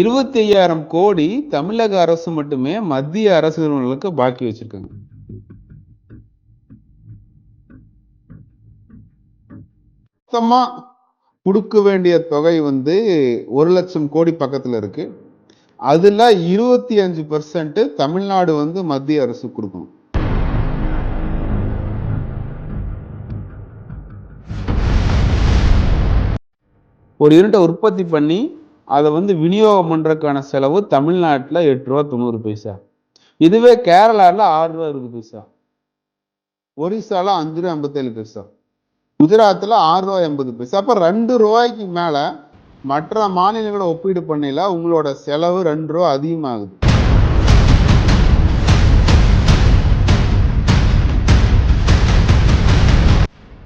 இருபத்தி ஐயாயிரம் கோடி தமிழக அரசு மட்டுமே மத்திய அரசு நிறுவனங்களுக்கு பாக்கி வச்சிருக்காங்க. மொத்தமா கொடுக்க வேண்டிய தொகை வந்து ஒரு லட்சம் கோடி பக்கத்துல இருக்கு. அதுல இருபத்தி அஞ்சு பர்சன்ட் தமிழ்நாடு வந்து மத்திய அரசு கொடுக்கணும். ஒரு யூனிட்டை உற்பத்தி பண்ணி அதை வந்து விநியோகம் பண்ணுறதுக்கான செலவு தமிழ்நாட்டில் எட்டு ரூபா தொண்ணூறு பைசா. இதுவே கேரளாவில் ஆறு ரூபா அறுபது பைசா. ஒரிசாவில் அஞ்சு ரூபா ஐம்பத்தேழு பைசா. குஜராத்தில் ஆறு ரூபா எண்பது பைசா. அப்போ ரெண்டு ரூபாய்க்கு மேலே மற்ற மாநிலங்களை ஒப்பீடு பண்ணல உங்களோட செலவு ரெண்டு ரூபா அதிகமாகுது.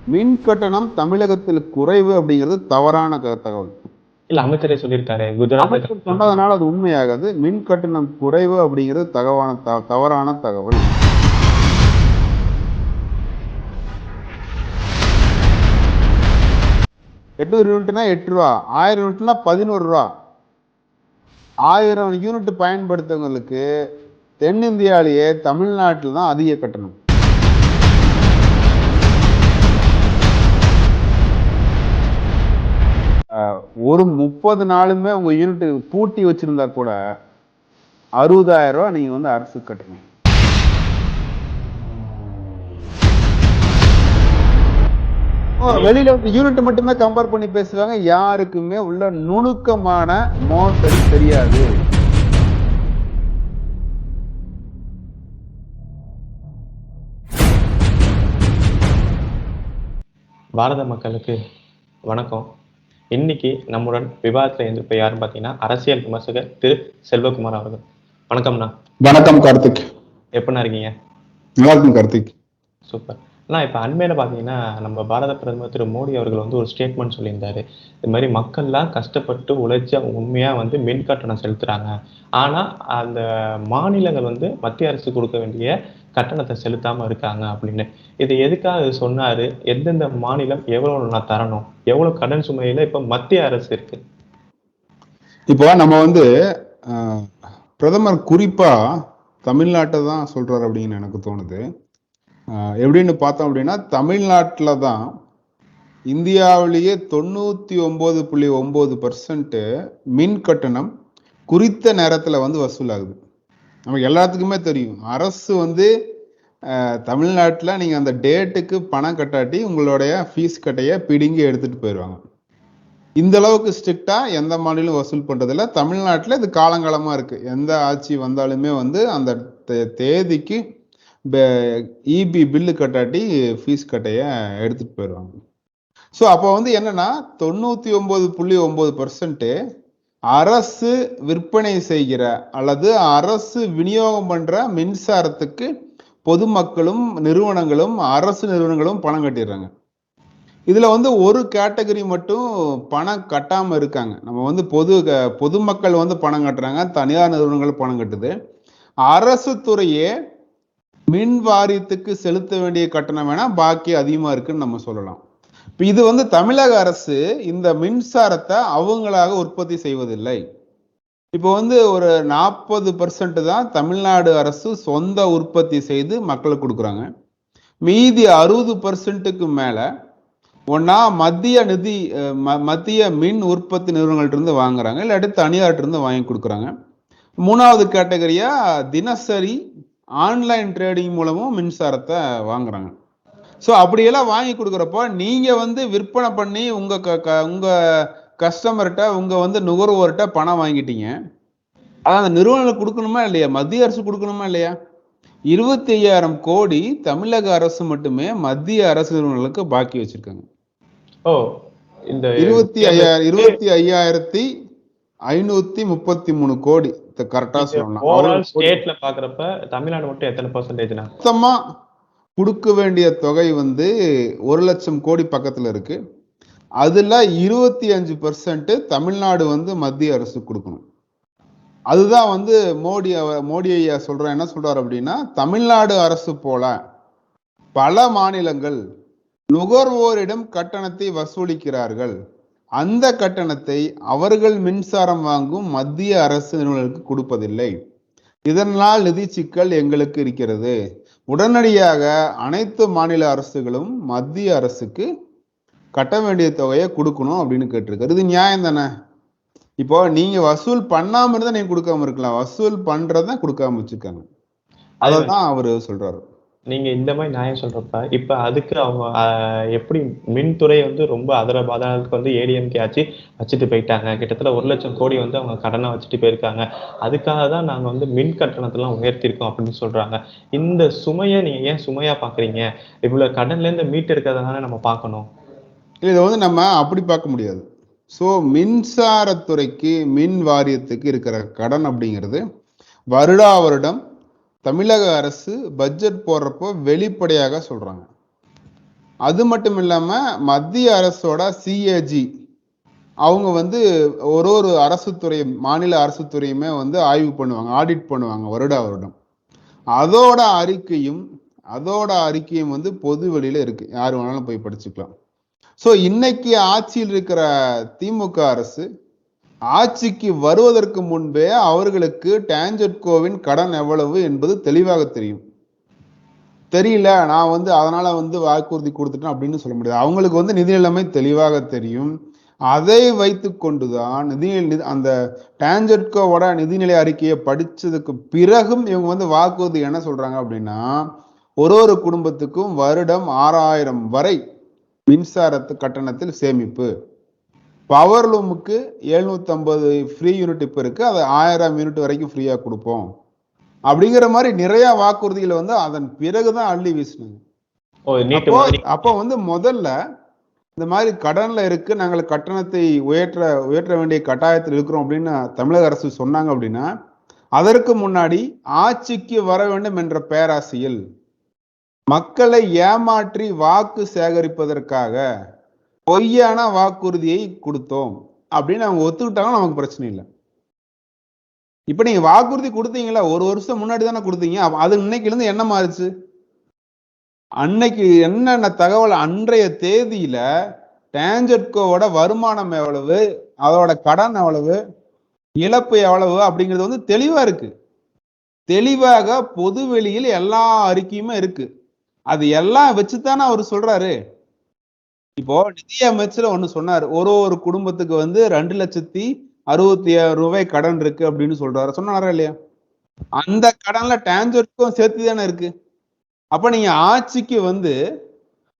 மின் கட்டணம் தமிழகத்தில் குறைவு அப்படிங்கிறது தவறான க- தகவல். இல்ல அமைச்சரே சொல்லியிருக்காரு. குஜராத் சொன்னதுனால அது உண்மையாகாது. மின் கட்டணம் குறைவு அப்படிங்கிறது தகவான தவறான தகவல். எட்நூறு யூனிட்னா எட்டு ரூபா. ஆயிரம் யூனிட்னா பதினோரு ரூபா. ஆயிரம் யூனிட் பயன்படுத்தவங்களுக்கு தென்னிந்தியாவிலேயே தமிழ்நாட்டில் தான் அதிக கட்டணம். ஒரு முப்பது நாளுமே உங்க யூனிட் பூட்டி வச்சிருந்தா கூட அறுபதாயிரம் ரூபா நீங்க வந்து அரசு கட்டணும். வெளியில வந்து யூனிட் மட்டுமே கம்பேர் பண்ணி பேசுவாங்க யாருக்குமே உள்ள நுணுக்கமான மோசடி தெரியாது. பாரத மக்களுக்கு வணக்கம். இன்னைக்கு நம்முடன் விவாதத்துல இருந்திருப்ப யாருன்னு பாத்தீங்கன்னா அரசியல் விமர்சகர் திரு செல்வகுமார் அவர்கள். வணக்கம்ண்ணா வணக்கம் கார்த்திக். எப்படிண்ணா இருக்கீங்க? நல்லா இருக்கும் கார்த்திக். சூப்பர். அண்ணா இப்ப அண்மையில பாத்தீங்கன்னா நம்ம பாரத பிரதமர் திரு மோடி அவர்கள் வந்து ஒரு ஸ்டேட்மெண்ட் சொல்லியிருந்தாரு. இது மாதிரி மக்கள்லாம் கஷ்டப்பட்டு உழைச்சு அவங்க உண்மையா வந்து மின் கட்டணம் செலுத்துறாங்க. ஆனா அந்த மாநிலங்கள் வந்து மத்திய அரசு கொடுக்க வேண்டிய கட்டணத்தை செலுத்தாம இருக்காங்க அப்படின்னு. இது எதுக்காக சொன்னாரு? எந்தெந்த மாநிலம் எவ்வளவு நான் தரணும்? எவ்வளவு கடன் சுமையில இப்ப மத்திய அரசு இருக்கு? இப்போ நம்ம வந்து பிரதமர் குறிப்பா தமிழ்நாட்டை தான் சொல்றாரு அப்படின்னு எனக்கு தோணுது. எப்படின்னு பார்த்தோம் அப்படின்னா தமிழ்நாட்டில் தான் இந்தியாவிலேயே தொண்ணூற்றி ஒம்பது புள்ளி ஒம்பது பர்சன்ட்டு மின் கட்டணம் குறித்த நேரத்தில் வந்து வசூலாகுது. நமக்கு எல்லாத்துக்குமே தெரியும். அரசு வந்து தமிழ்நாட்டில் நீங்கள் அந்த டேட்டுக்கு பணம் கட்டாட்டி உங்களுடைய ஃபீஸ் கட்டைய பிடுங்கி எடுத்துகிட்டு போயிடுவாங்க இந்த அளவுக்கு ஸ்ட்ரிக்டாக எந்த மாநிலம் வசூல் பண்ணுறதில்ல தமிழ்நாட்டில் இது காலங்காலமாக இருக்குது எந்த ஆட்சி வந்தாலுமே வந்து அந்த தே- தேதிக்கு இபி பில்லு கட்டாட்டி ஃபீஸ் கட்டைய எடுத்துகிட்டு போயிடுவாங்க ஸோ அப்போ வந்து என்னென்னா தொண்ணூற்றி ஒம்பது புள்ளி ஒம்பது பர்சன்ட்டு அரசு விற்பனை செய்கிற அல்லது அரசு விநியோகம் பண்ணுற மின்சாரத்துக்கு பொதுமக்களும் நிறுவனங்களும் அரசு நிறுவனங்களும் பணம் கட்டிடுறாங்க. இதில் வந்து ஒரு கேட்டகரி மட்டும் பணம் கட்டாமல் இருக்காங்க. நம்ம வந்து பொது க- பொதுமக்கள் வந்து பணம் கட்டுறாங்க தனியார் நிறுவனங்கள் பணம் கட்டுது. அரசு துறையே மின் வாரியத்துக்கு செலுத்த வேண்டிய கட்டணம் வேணால் பாக்கி அதிகமாக இருக்குன்னு நம்ம சொல்லலாம். இது வந்து தமிழக அரசு இந்த மின்சாரத்தை அவங்களாக உற்பத்தி செய்வதில்லை. இப்போ வந்து ஒரு நாற்பது பர்சன்ட் தான் தமிழ்நாடு அரசு சொந்த உற்பத்தி செய்து மக்களுக்கு கொடுக்குறாங்க. மீதி அறுபது பர்சன்ட்டுக்கு மேலே ஒன்னா மத்திய நிதி ம- மத்திய மின் உற்பத்தி நிறுவனங்கள்ட்டிருந்து வாங்குறாங்க. இல்லாட்டி தனியார்ட்டிருந்து வாங்கி கொடுக்குறாங்க. மூணாவது கேட்டகரியா தினசரி ஆன்லைன் ட்ரேடிங் மூலமும் மின்சாரத்தை வாங்குறாங்க. ஸோ அப்படியெல்லாம் வாங்கி கொடுக்குறப்போ நீங்க வந்து விற்பனை பண்ணி உங்க க- க- உங்க கஸ்டமர்கிட்ட உங்க வந்து நுகர்வோர்கிட்ட பணம் வாங்கிட்டீங்க. அதான் அந்த நிறுவனங்களுக்கு கொடுக்கணுமா இல்லையா? மத்திய அரசு கொடுக்கணுமா இல்லையா? இருபத்தி ஐயாயிரம் கோடி தமிழக அரசு மட்டுமே மத்திய அரசு நிறுவனங்களுக்கு பாக்கி வச்சிருக்காங்க. ஓ இந்த இருபத்தி ஐயாயிரம் இருபத்தி ஐயாயிரத்தி ஐநூத்தி முப்பத்தி மூணு கோடி. கரெக்டா சொல்லலாம். ஸ்டேட்ல பாக்குறப்ப தமிழ்நாடு மட்டும் எத்தனை பர்சன்டேஜ்னா மொத்தமா கொடுக்க வேண்டிய தொகை வந்து ஒரு லட்சம் கோடி பக்கத்தில் இருக்குது அதில் இருபத்தி அஞ்சு பர்சன்ட்டு தமிழ்நாடு வந்து மத்திய அரசு கொடுக்கணும். அதுதான் வந்து மோடி மோடி ஐயா சொல்ற என்ன சொல்கிறார் அப்படின்னா தமிழ்நாடு அரசு போல பல மாநிலங்கள் நுகர்வோரிடம் கட்டணத்தை வசூலிக்கிறார்கள். அந்த கட்டணத்தை அவர்கள் மின்சாரம் வாங்கும் மத்திய அரசு நிறுவனங்களுக்கு கொடுப்பதில்லை. இதனால் நிதி சிக்கல் எங்களுக்கு இருக்கிறது. உடனடியாக அனைத்து மாநில அரசுகளும் மத்திய அரசுக்கு கட்ட வேண்டிய தொகையை கொடுக்கணும் அப்படின்னு கேட்டிருக்காரு. இது நியாயம் தானே? இப்போ நீங்க வசூல் பண்ணாம இருந்தா நீங்க கொடுக்காம இருக்கலாம். வசூல் பண்றத கொடுக்காம வச்சிருக்காங்க அததான் அவரு சொல்றாரு. நீங்க இந்த மாதிரி நியாயம் சொல்றப்ப இப்ப அதுக்கு அவங்க எப்படி மின்துறை வந்து ரொம்ப அதர பாதாளத்துக்கு வந்து ஏடிஎம்கே ஆச்சு வச்சுட்டு போயிட்டாங்க. கிட்டத்தட்ட ஒரு லட்சம் கோடி வந்து அவங்க கடனை வச்சுட்டு போயிருக்காங்க. அதுக்காக தான் நாங்க வந்து மின் கட்டணத்தெல்லாம் உயர்த்திருக்கோம் அப்படின்னு சொல்றாங்க. இந்த சுமையை நீங்க ஏன் சுமையா பாக்குறீங்க? இவ்வளவு கடன்ல இருந்து மீட்டு இருக்கிறதானே நம்ம பார்க்கணும். இதை வந்து நம்ம அப்படி பார்க்க முடியாது. ஸோ மின்சாரத்துறைக்கு மின் வாரியத்துக்கு இருக்கிற கடன் அப்படிங்கிறது வருடா வருடம் தமிழக அரசு பட்ஜெட் போடுறப்போ வெளிப்படையாக சொல்றாங்க. அது மட்டும் இல்லாம மத்திய அரசோட சிஏஜி அவங்க வந்து ஒரு ஒரு அரசு துறை மாநில அரசு துறையுமே வந்து ஆய்வு பண்ணுவாங்க ஆடிட் பண்ணுவாங்க வருட வருடம். அதோட அறிக்கையும் அதோட அறிக்கையும் வந்து பொது வெளியில இருக்கு. யார் வேணாலும் போய் படிச்சுக்கலாம். ஸோ இன்னைக்கு ஆட்சியில் இருக்கிற திமுக அரசு ஆட்சிக்கு வருவதற்கு முன்பே அவர்களுக்கு டான்ஜெட்கோவின் கடன் எவ்வளவு என்பது தெளிவாக தெரியும். தெரியல நான் வந்து அதனால வந்து வாக்குறுதி கொடுத்துட்டேன் அப்படின்னு சொல்ல முடியாது. அவங்களுக்கு வந்து நிதி நிலைமை தெளிவாக தெரியும். அதை வைத்து கொண்டுதான் நிதி நிதி- அந்த டான்ஜெட்கோவோட நிதிநிலை அறிக்கையை படித்ததுக்கு பிறகும் இவங்க வந்து வாக்குறுதி என்ன சொல்றாங்க அப்படின்னா ஒரு ஒரு குடும்பத்துக்கும் வருடம் ஆறாயிரம் வரை மின்சாரத்து கட்டணத்தில் சேமிப்பு. பவர் லூமுக்கு எழுநூத்தி ஐம்பது ஃப்ரீ யூனிட் இப்போ இருக்கு. அது ஆயிரம் யூனிட் வரைக்கும் ஃப்ரீயா கொடுப்போம். அப்படிங்கிற மாதிரி நிறைய வாக்குறுதிகளை வந்து அதன் பிறகுதான் அள்ளி வீசினாங்க அப்போ வந்து முதல்ல இந்த மாதிரி கடன்ல இருக்கு நாங்கள் கட்டணத்தை உயர்ற்ற உயர்த்த வேண்டிய கட்டாயத்தில் இருக்கிறோம் அப்படின்னு தமிழக அரசு சொன்னாங்க அப்படின்னா அதற்கு முன்னாடி ஆட்சிக்கு வர வேண்டும் என்ற பேராசையில் மக்களை ஏமாற்றி வாக்கு சேகரிப்பதற்காக பொய்யான வாக்குறுதியை கொடுத்தோம். அப்படின்னு அவங்க ஒத்துக்கிட்டாங்கன்னா நமக்கு பிரச்சனை இல்லை. இப்போ நீங்க வாக்குறுதி கொடுத்தீங்களா ஒரு வருஷம் முன்னாடி தானே கொடுத்தீங்க அது இன்னைக்குல இருந்து என்ன மாறுச்சு? அன்னைக்கு என்னென்ன தகவல் அன்றைய தேதியில டேஞ்சட்கோவோட வருமானம் எவ்வளவு அதோட கடன் எவ்வளவு இழப்பு எவ்வளவு அப்படிங்கிறது வந்து தெளிவா இருக்கு. தெளிவாக பொது வெளியில் எல்லா அறிக்கையுமே இருக்கு. அது எல்லாம் வச்சுதானே அவர் சொல்றாரு. இப்போ நிதி அமைச்சர் ஒண்ணு சொன்னாரு. ஒரு ஒரு குடும்பத்துக்கு வந்து ரெண்டு லட்சத்தி அறுபத்தி ஏழு ரூபாய் கடன் இருக்கு அப்படின்னு சொல்றாரு. சொன்னாரா இல்லையா? அந்த கடன்ல டான்ஜெட்க்கும் சேர்த்து தானே இருக்கு. அப்ப நீங்க ஆட்சிக்கு வந்து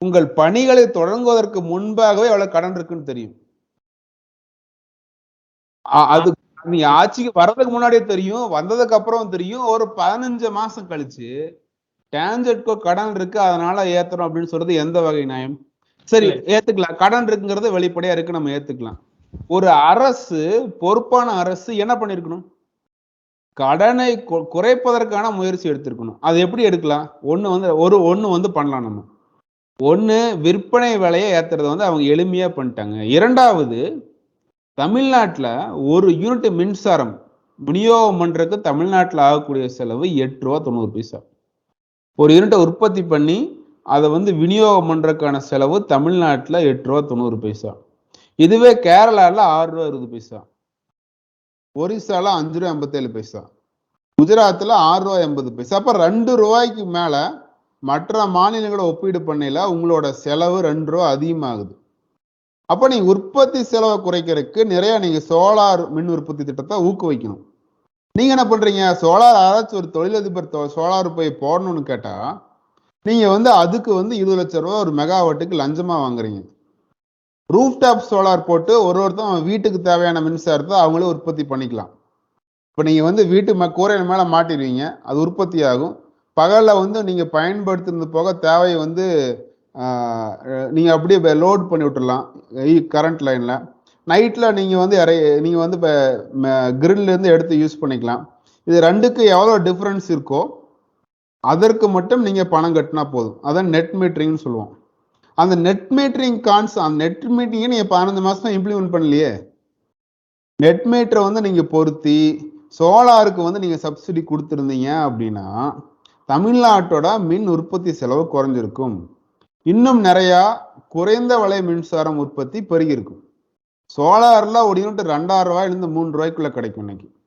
உங்கள் பணிகளை தொடங்குவதற்கு முன்பாகவே எவ்வளவு கடன் இருக்குன்னு தெரியும். அது நீங்க ஆட்சிக்கு வர்றதுக்கு முன்னாடியே தெரியும். வந்ததுக்கு அப்புறம் தெரியும். ஒரு பதினஞ்சு மாசம் கழிச்சு டான்ஜெட்கோ கடன் இருக்கு. அதனால ஏத்துறோம் அப்படின்னு சொல்றது எந்த வகை நியாயம்? சரி ஏத்துக்கலாம். கடன் இருக்குங்கிறது வெளிப்படையா இருக்கு நம்ம ஏத்துக்கலாம். ஒரு அரசு பொறுப்பான அரசு என்ன பண்ணிருக்கணும்? கடனை குறைப்பதற்கான முயற்சி எடுத்திருக்கணும். அது எப்படி எடுக்கலாம்? ஒண்ணு வந்து ஒரு ஒண்ணு வந்து பண்ணலாம் நம்ம. ஒண்ணு விற்பனை விலையை ஏத்துறத வந்து அவங்க எளிமையா பண்ணிட்டாங்க. இரண்டாவது தமிழ்நாட்டுல ஒரு யூனிட் மின்சாரம் விநியோகம் பண்றதுக்கு தமிழ்நாட்டுல ஆகக்கூடிய செலவு எட்டு ரூபா தொண்ணூறு பைசா. ஒரு யூனிட்டை உற்பத்தி பண்ணி அதை வந்து விநியோகம் பண்ணுறதுக்கான செலவு தமிழ்நாட்டில் எட்டு ரூபா தொண்ணூறு பைசா. இதுவே கேரளாவில் ஆறு ரூபா இருபது பைசா. ஒரிசால அஞ்சு ரூபா எண்பத்தேழு பைசா. குஜராத்தில் ஆறு ரூபா எண்பது பைசா. அப்போ ரெண்டு ரூபாய்க்கு மேலே மற்ற மாநிலங்களை ஒப்பீடு பண்ணையில் உங்களோட செலவு ரெண்டு ரூபா அதிகமாகுது. அப்போ நீங்கள் உற்பத்தி செலவை குறைக்கிறதுக்கு நிறைய நீங்கள் சோலார் மின் உற்பத்தி திட்டத்தை ஊக்குவிக்கணும். நீங்கள் என்ன பண்ணுறீங்க சோலார் ஆராய்ச்சி ஒரு தொழிலதிபர் சோலார் போய் போடணும்னு கேட்டால் நீங்க வந்து அதுக்கு வந்து இருபது லட்சம் ரூபா ஒரு மெகாவாட்டுக்கு லஞ்சமா வாங்குறீங்க. ரூஃப்டாப் சோலார் போட்டு ஒரு ஒருத்தன் வீட்டுக்கு தேவையான மின்சாரத்தை அவங்களே உற்பத்தி பண்ணிக்கலாம். இப்போ நீங்க வந்து வீட்டு ம கூரையின் மேல மாட்டிடுவீங்க அது உற்பத்தி ஆகும். பகல்ல வந்து நீங்க பயன்படுத்துறது போக தேவையை வந்து நீங்கள் நீங்க அப்படியே லோட் பண்ணி விட்டுடலாம் கரண்ட் லைன்ல நைட்ல நீங்க வந்து இறை நீங்க வந்து இப்போ கிரில்ல இருந்து எடுத்து யூஸ் பண்ணிக்கலாம். இது ரெண்டுக்கு எவ்வளோ டிஃப்ரென்ஸ் இருக்கோ அதற்கு மட்டும் நீங்க பணம் கட்டினா போதும். அதான் நெட் மீட்டரிங்னு சொல்லுவோம். அந்த நெட் மீட்டரிங் கான்ஸ் அந்த நெட் மீட்டரிங்கை நீங்க பதினஞ்சு மாசம் இம்ப்ளிமெண்ட் பண்ணலையே? நெட் மீட்டரை வந்து நீங்க பொருத்தி சோலாருக்கு வந்து நீங்க சப்சிடி கொடுத்துருந்தீங்க அப்படின்னா தமிழ்நாட்டோட மின் உற்பத்தி செலவு குறைஞ்சிருக்கும். இன்னும் நிறையா குறைந்த விலை மின்சாரம் உற்பத்தி பெருகியிருக்கும். சோலார்ல ஒரு யூனிட் ரெண்டாயிரம் ரூபாயில இருந்து மூணு ரூபாய்க்குள்ள கிடைக்கும் இன்னைக்கு.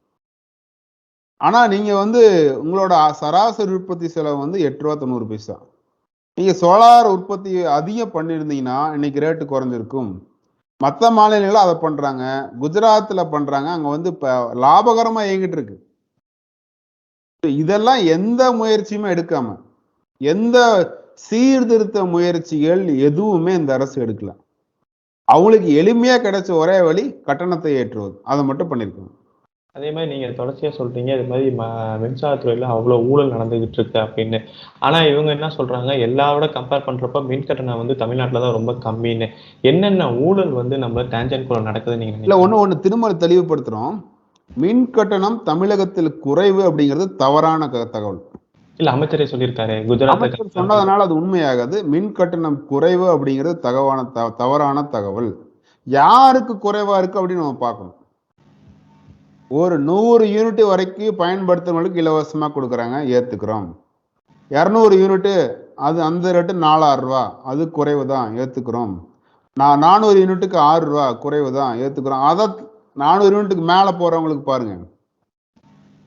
ஆனால் நீங்கள் வந்து உங்களோட சராசரி உற்பத்தி செலவு வந்து எட்டு ரூபா தொண்ணூறு பைசா. நீங்கள் சோலார் உற்பத்தி அதிகம் பண்ணியிருந்தீங்கன்னா இன்னைக்கு ரேட்டு குறைஞ்சிருக்கும். மற்ற மாநிலங்களும் அதை பண்ணுறாங்க குஜராத்தில் பண்ணுறாங்க அங்கே வந்து இப்போ லாபகரமாக இயங்கிட்டு இருக்கு. இதெல்லாம் எந்த முயற்சியுமே எடுக்காம எந்த சீர்திருத்த முயற்சிகள் எதுவுமே இந்த அரசு எடுக்கல. அவங்களுக்கு எளிமையாக கிடைச்ச ஒரே வழி கட்டணத்தை ஏற்றுவது. அதை மட்டும் பண்ணியிருக்காங்க அதே மாதிரி நீங்க தொடர்ச்சியா சொல்றீங்க இது மாதிரி ம மின்சாரத்துறையில அவ்வளவு ஊழல் நடந்துகிட்டு இருக்கு அப்படின்னு. ஆனா இவங்க என்ன சொல்றாங்க எல்லாரோட கம்பேர் பண்றப்ப மின் கட்டணம் வந்து தமிழ்நாட்டுல தான் ரொம்ப கம்மின்னு. என்னென்ன ஊழல் வந்து நம்ம டேஞ்சன் குள்ள நடக்குதுன்னு நீங்க இல்ல ஒண்ணு ஒண்ணு திரும்ப தெளிவுபடுத்துறோம். மின் கட்டணம் தமிழகத்தில் குறைவு அப்படிங்கிறது தவறான தகவல். இல்ல அமைச்சரே சொல்லியிருக்காரு அமைச்சர் சொன்னதுனால அது உண்மையாகாது. மின் கட்டணம் குறைவு அப்படிங்கிறது தகவான தவறான தகவல். யாருக்கு குறைவா இருக்கு அப்படின்னு நம்ம பார்க்கணும். ஒரு நூறு யூனிட் வரைக்கும் பயன்படுத்துறவங்களுக்கு இலவசமா கொடுக்குறாங்க ஏத்துக்கிறோம். இரநூறு யூனிட் அது அந்த ரேட்டு நாலாயிரம் ரூபா அது குறைவு தான் ஏத்துக்கிறோம். நான் நானூறு யூனிட்டுக்கு ஆறு ரூபா குறைவு தான் ஏத்துக்கிறோம். அதை நானூறு யூனிட்டுக்கு மேல போறவங்களுக்கு பாருங்க.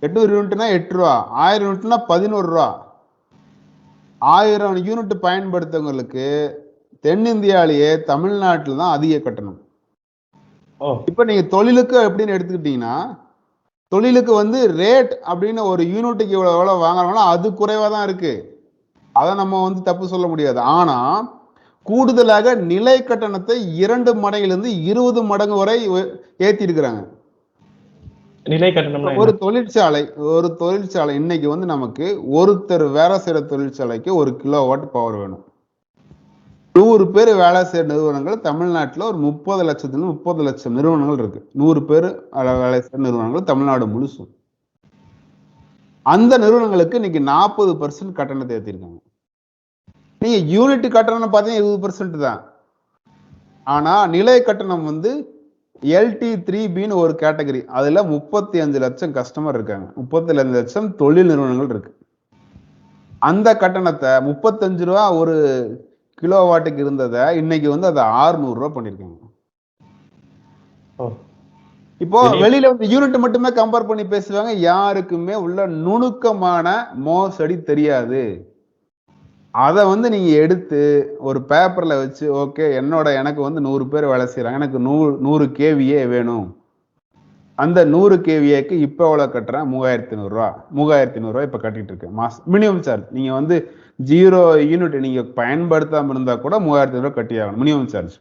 எட்நூறு யூனிட்னா எட்டு ரூபா ஆயிரம் யூனிட்னா பதினோரு ரூபா. ஆயிரம் யூனிட் பயன்படுத்தவங்களுக்கு தென்னிந்தியாலேயே தமிழ்நாட்டில் தான் அதிக கட்டணம். ஓ. இப்போ நீங்க தொழிலுக்கு எப்படின்னு எடுத்துக்கிட்டீங்கன்னா தொழிலுக்கு வந்து ரேட் அப்படின்னு ஒரு யூனிட்டுக்கு இவ்வளவு எவ்வளவு வாங்குறாங்களோ அது குறைவா தான் இருக்கு. அதை நம்ம வந்து தப்பு சொல்ல முடியாது. ஆனா கூடுதலாக நிலை கட்டணத்தை இரண்டு மடங்கிலிருந்து இருபது மடங்கு வரை ஏத்தி இருக்கிறாங்க நிலை கட்டணம்னா ஒரு? தொழிற்சாலை ஒரு தொழிற்சாலை இன்னைக்கு வந்து நமக்கு ஒருத்தர் வேலை செய்யற தொழிற்சாலைக்கு ஒரு கிலோ வாட் பவர் வேணும். நூறு பேர் வேலை செய்கிற நிறுவனங்கள் தமிழ்நாட்டில் ஒரு முப்பது லட்சத்துல முப்பது லட்சம் நிறுவனங்கள் இருக்கு. நூறு பேர் வேலை செய்கிற நிறுவனங்கள் தமிழ்நாடு முழுசும் அந்த நிறுவனங்களுக்கு இன்னைக்கு நாற்பது பர்சன்ட் கட்டணத்தை ஏற்றிருக்காங்க நீங்க யூனிட் கட்டணம் பார்த்தீங்கன்னா இருபது பர்சன்ட் தான். ஆனா நிலை கட்டணம் வந்து எல்டி த்ரீ பின்னு ஒரு கேட்டகரி. அதுல முப்பத்தி அஞ்சு லட்சம் கஸ்டமர் இருக்காங்க. முப்பத்தி அஞ்சு லட்சம் தொழில் நிறுவனங்கள் இருக்கு. அந்த கட்டணத்தை முப்பத்தஞ்சு ரூபா ஒரு கிலோ வாட்டுக்கு இருந்ததை இன்னைக்கு வந்து அதை 600 ரூபா பண்ணிருக்காங்க ஓ. இப்போ. வெளியில வந்து யூனிட் மட்டுமே கம்பேர் பண்ணி பேசுவாங்க யாருக்குமே உள்ள நுணுக்கமான மோசடி தெரியாது. அதை வந்து நீங்க எடுத்து ஒரு பேப்பர்ல வச்சு ஓகே என்னோட எனக்கு வந்து நூறு பேர் வேலை செய்யறாங்க எனக்கு நூறு நூறு கேவியே வேணும். அந்த நூறு கேவிஏக்கு இப்போ எவ்வளோ கட்டுறேன்? மூவாயிரத்தி நூறுரூவா மூவாயிரத்தி நூறுரூவா இப்போ கட்டிட்டு இருக்கேன். மாசம் மினிமம் சார்ஜ் நீங்க வந்து ஜீரோ யூனிட் நீங்கள் பயன்படுத்தாமல் இருந்தால் கூட மூவாயிரத்தி நூறுரூவா கட்டி ஆகணும். Minimum charge.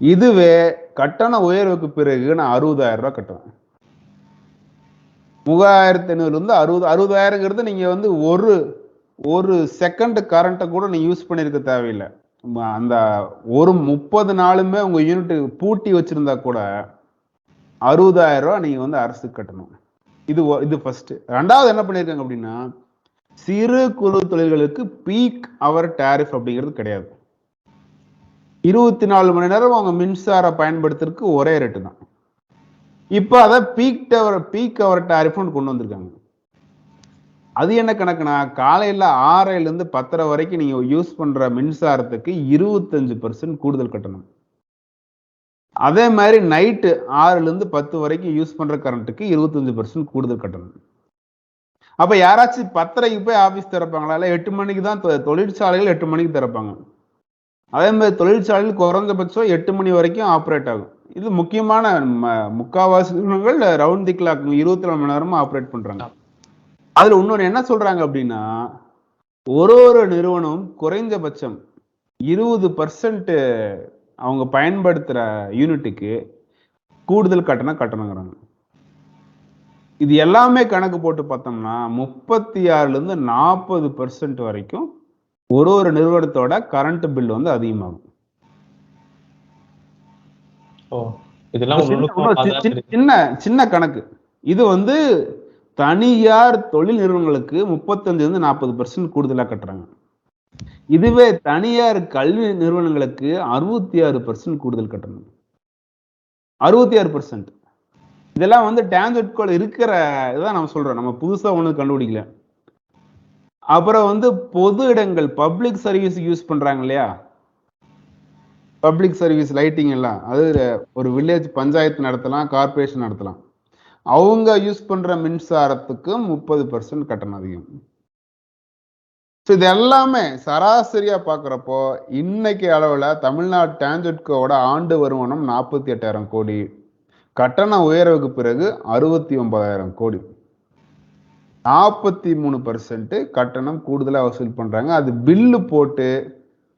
இதுவே கட்டண உயர்வுக்கு பிறகு நான் அறுபதாயிரம் ரூபா கட்டுவேன். மூவாயிரத்தி ஐநூறுலேருந்து அறுபது அறுபதாயிரங்கிறது நீங்கள் வந்து ஒரு ஒரு செகண்ட் கரண்ட்டை கூட நீங்கள் யூஸ் பண்ணியிருக்க தேவையில்லை. அந்த ஒரு முப்பது நாளுமே உங்கள் யூனிட்டு பூட்டி வச்சுருந்தா கூட அறுபதாயிரம் ரூபா நீங்கள் வந்து அரசுக்கு கட்டணும். இது இது ஃபஸ்ட்டு ரெண்டாவது என்ன பண்ணியிருக்காங்க அப்படின்னா சிறு குறு தொழில்களுக்கு பீக் அவர் டேரிஃப் அப்படிங்கிறது கிடையாது. இருபத்தி நாலு மணி நேரம் அவங்க மின்சாரம் பயன்படுத்துறதுக்கு ஒரே ரேட்டு தான். இப்போ அதை பீக் டவர் பீக் அவர் டேரிஃப்னு கொண்டு வந்திருக்காங்க. அது என்ன கணக்குனா காலையில் ஆறையிலேருந்து பத்தரை வரைக்கும் நீங்கள் யூஸ் பண்ணுற மின்சாரத்துக்கு இருபத்தஞ்சு பர்சன்ட் கூடுதல் கட்டணம். அதே மாதிரி நைட்டு ஆறுலேருந்து பத்து வரைக்கும் யூஸ் பண்ணுற கரண்ட்டுக்கு இருபத்தஞ்சு பர்சன்ட் கூடுதல் கட்டணம். அப்ப யாராச்சும் பத்தரைக்கு போய் ஆபீஸ் திறப்பாங்களா? இல்ல எட்டு மணிக்கு தான் தொழிற்சாலைகள் எட்டு மணிக்கு திறப்பாங்க. அதே மாதிரி தொழிற்சாலையில் குறைஞ்சபட்சம் எட்டு மணி வரைக்கும் ஆப்ரேட் ஆகும். இது முக்கியமான ம- முக்காவாசி நிறுவனங்கள் ரவுண்ட் தி கிளாக் இருபத்தி நாலு மணி நேரமும் ஆப்ரேட் பண்றாங்க. அதுல இன்னொன்று என்ன சொல்றாங்க அப்படின்னா ஒரு ஒரு நிறுவனம் குறைஞ்சபட்சம் இருபது பர்சன்ட் அவங்க பயன்படுத்துற யூனிட்டுக்கு கூடுதல் கட்டணம் கட்டணுங்கிறாங்க. இது எல்லாமே கணக்கு போட்டு பார்த்தோம்னா முப்பத்தி ஆறுல இருந்து நாற்பது பர்சன்ட் வரைக்கும் ஒரு ஒரு நிறுவனத்தோட கரண்ட் பில் வந்து அதிகமாகும். சின்ன-. சின்ன கணக்கு. இது வந்து தனியார் தொழில் நிறுவனங்களுக்கு முப்பத்தஞ்சுல இருந்து நாற்பது பர்சன்ட் கூடுதலா கட்டுறாங்க. இதுவே தனியார் கல்வி நிறுவனங்களுக்கு அறுபத்தி ஆறு பர்சன்ட் கூடுதல் கட்டணும். அறுபத்தி ஆறு பர்சன்ட் இதெல்லாம் வந்து டேஞ்சட்கோல் இருக்கிற இதான் நம்ம சொல்றோம். நம்ம புதுசா ஒண்ணு கண்டுபிடிக்கல. அப்புறம் வந்து பொது இடங்கள் பப்ளிக் சர்வீஸ் யூஸ் பண்றாங்க இல்லையா? பப்ளிக் சர்வீஸ் லைட்டிங் எல்லாம். அது ஒரு வில்லேஜ் பஞ்சாயத்து நடத்தலாம் கார்ப்பரேஷன் நடத்தலாம். அவங்க யூஸ் பண்ற மின்சாரத்துக்கு முப்பது பர்சன்ட் கட்டணம் அதிகம். ஸோ இது எல்லாமே சராசரியா பார்க்குறப்போ இன்னைக்கு அளவில் தமிழ்நாடு டான்ஜெட்கோட ஆண்டு வருமானம் நாற்பத்தி எட்டாயிரம் கோடி. கட்டண உயர்வுக்கு பிறகு அறுபத்தி ஒன்பதாயிரம் கோடி. நாற்பத்தி மூணு பர்சன்ட் கட்டணம் கூடுதலாக வசூல் பண்றாங்க. அது பில்லு போட்டு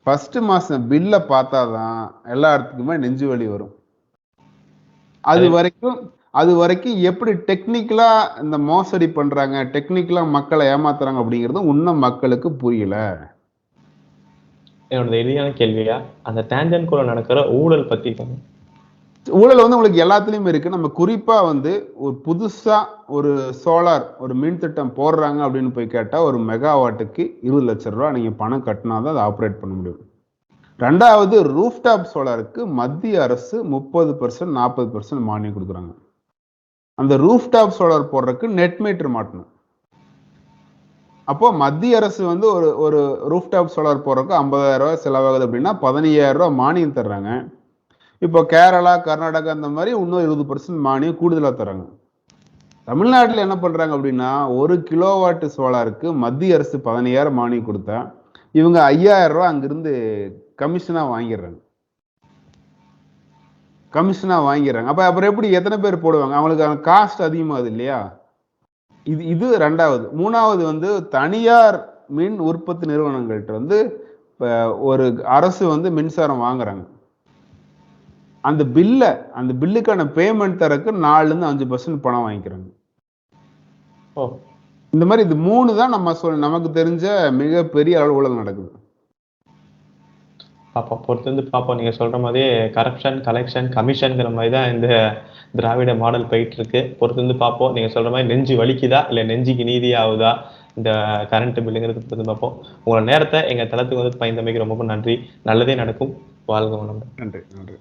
ஃபர்ஸ்ட் மாசம் பில்லை பார்த்தாதான் எல்லா இடத்துக்குமே நெஞ்சு வலி வரும். அது வரைக்கும் அது வரைக்கும் எப்படி டெக்னிக்கலா இந்த மோசடி பண்றாங்க டெக்னிக்கலா மக்களை ஏமாத்துறாங்க அப்படிங்கிறது இன்னும் மக்களுக்கு புரியல. என்னோட எளிதான கேள்வியா? அந்த டேஞ்சன் கூட நடக்கிற ஊழல் பத்தி கொஞ்சம் ஊழல் வந்து உங்களுக்கு எல்லாத்துலேயுமே இருக்கு. நம்ம குறிப்பா வந்து ஒரு புதுசா ஒரு சோலார் ஒரு மின் திட்டம் போடுறாங்க அப்படின்னு போய் கேட்டா ஒரு மெகாவாட்டுக்கு இருபது லட்சம் ரூபா நீங்க பணம் கட்டினா தான் அதை ஆப்ரேட் பண்ண முடியும். ரெண்டாவது ரூஃப்டாப் சோலாருக்கு மத்திய அரசு முப்பது பர்சன்ட் நாற்பது பர்சன்ட் மானியம் கொடுக்குறாங்க. அந்த ரூஃப்டாப் சோலார் போடுறதுக்கு நெட் மீட்டர் மாட்டணும். அப்போ மத்திய அரசு வந்து ஒரு ஒரு ரூஃப்டாப் சோலார் போடுறதுக்கு ஐம்பதாயிரம் ரூபாய் செலவாகுது அப்படின்னா பதினையாயிரம் ரூபாய் மானியம் தர்றாங்க. இப்போ கேரளா கர்நாடகா அந்த மாதிரி இன்னும் இருபது பர்சன்ட் மானியம் கூடுதலாக தராங்க தமிழ்நாட்டில் என்ன பண்ணுறாங்க அப்படின்னா ஒரு கிலோவாட்டு சோலாருக்கு மத்திய அரசு பதினையாயிரம் மானியம் கொடுத்தா இவங்க ஐயாயிரம் ரூபா அங்கிருந்து கமிஷனாக வாங்கிடுறாங்க. கமிஷனாக வாங்கிடுறாங்க. அப்போ அப்புறம் எப்படி எத்தனை பேர் போடுவாங்க? அவங்களுக்கு காஸ்ட் அதிகமாகுது இல்லையா? இது இது ரெண்டாவது. மூணாவது வந்து தனியார் மின் உற்பத்தி நிறுவனங்கள்கிட்ட வந்து இப்போ ஒரு அரசு வந்து மின்சாரம் வாங்குறாங்க. அந்த பில்லை அந்த பில்லுக்கான பேமெண்ட் தரக்கு நாலுலேருந்து அஞ்சு பர்சன்ட் பணம் வாங்கிக்கிறாங்க. ஓ. இந்த மாதிரி இது மூணு தான் நம்ம சொல் நமக்கு தெரிஞ்ச மிகப்பெரிய அளவு ஊழல் நடக்குது. பாப்போம் பொறுத்து வந்து பார்ப்போம் நீங்க சொல்ற மாதிரி கரப்ஷன் கலெக்ஷன் கமிஷன்ங்கிற மாதிரி தான் இந்த திராவிட மாடல் போயிட்டு இருக்கு பொறுத்து வந்து பார்ப்போம் நீங்க சொல்ற மாதிரி நெஞ்சு வலிக்குதா? இல்ல நெஞ்சுக்கு நீதி ஆகுதா? இந்த கரண்ட் பில்லுங்கிறது பொறுத்து பார்ப்போம் உங்களோட நேரத்தை எங்க தளத்துக்கு வந்து பயந்தமைக்கு ரொம்ப நன்றி. நல்லதே நடக்கும். வாழ்க நன்றி நன்றி.